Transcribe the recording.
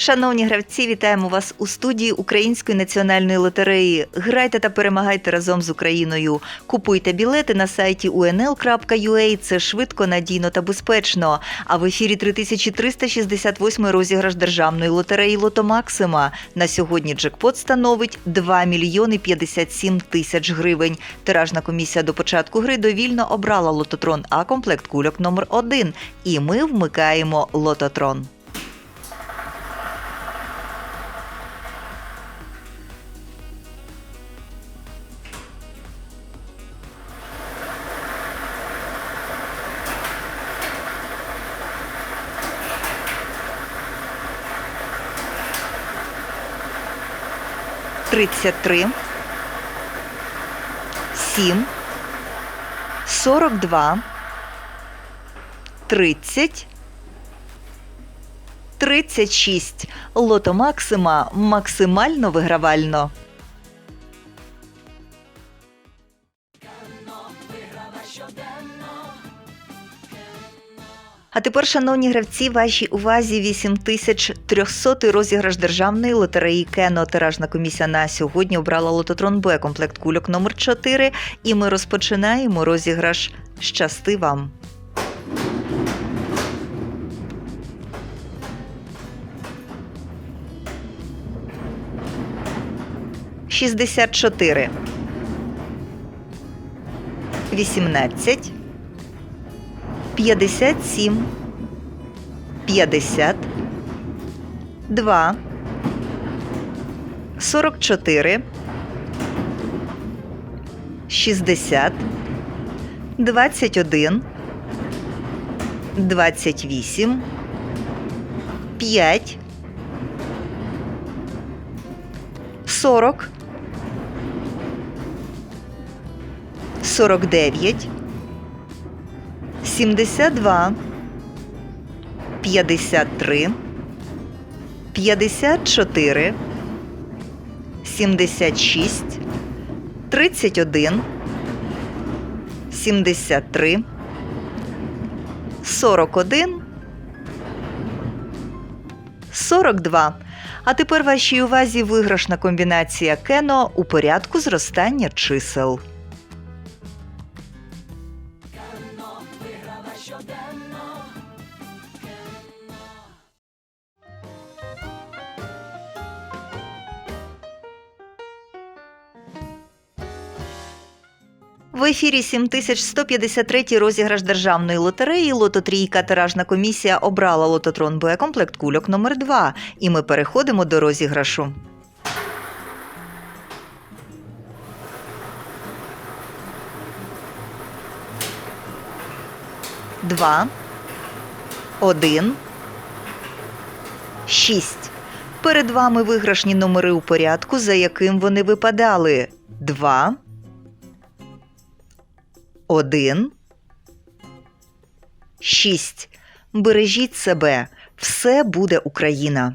Шановні гравці, вітаємо вас у студії Української національної лотереї. Грайте та перемагайте разом з Україною. Купуйте білети на сайті unl.ua. Це швидко, надійно та безпечно. А в ефірі 3368 розіграш державної лотереї Лото Максима. На сьогодні джекпот становить 2 мільйони 57 тисяч гривень. Тиражна комісія до початку гри довільно обрала лототрон А комплект кульок номер 1 І ми вмикаємо лототрон. Тридцять три, сім, сорок два, тридцять, тридцять шість. Лото Максима максимально вигравально. А тепер, шановні гравці, вашій увазі 8300 розіграш державної лотереї Кено. Тиражна комісія на сьогодні обрала лототрон Б комплект кульок номер 4 І ми розпочинаємо розіграш. Щасти вам! Шістдесят чотири. Вісімнадцять. 57, 50, 2, 44, 60, 21, 28, 5, 40, 49, 72, 53, 54, 76, 31, 73, 41, 42. А тепер вашій увазі виграшна комбінація кено у порядку зростання чисел. В ефірі 7153 розіграш державної лотереї Лототрійка тиражна комісія обрала лототрон Б комплект кульок номер 2 І ми переходимо до розіграшу. Два. Один. Шість. Перед вами виграшні номери у порядку, за яким вони випадали. Два. Один. Шість. Бережіть себе. Все буде Україна.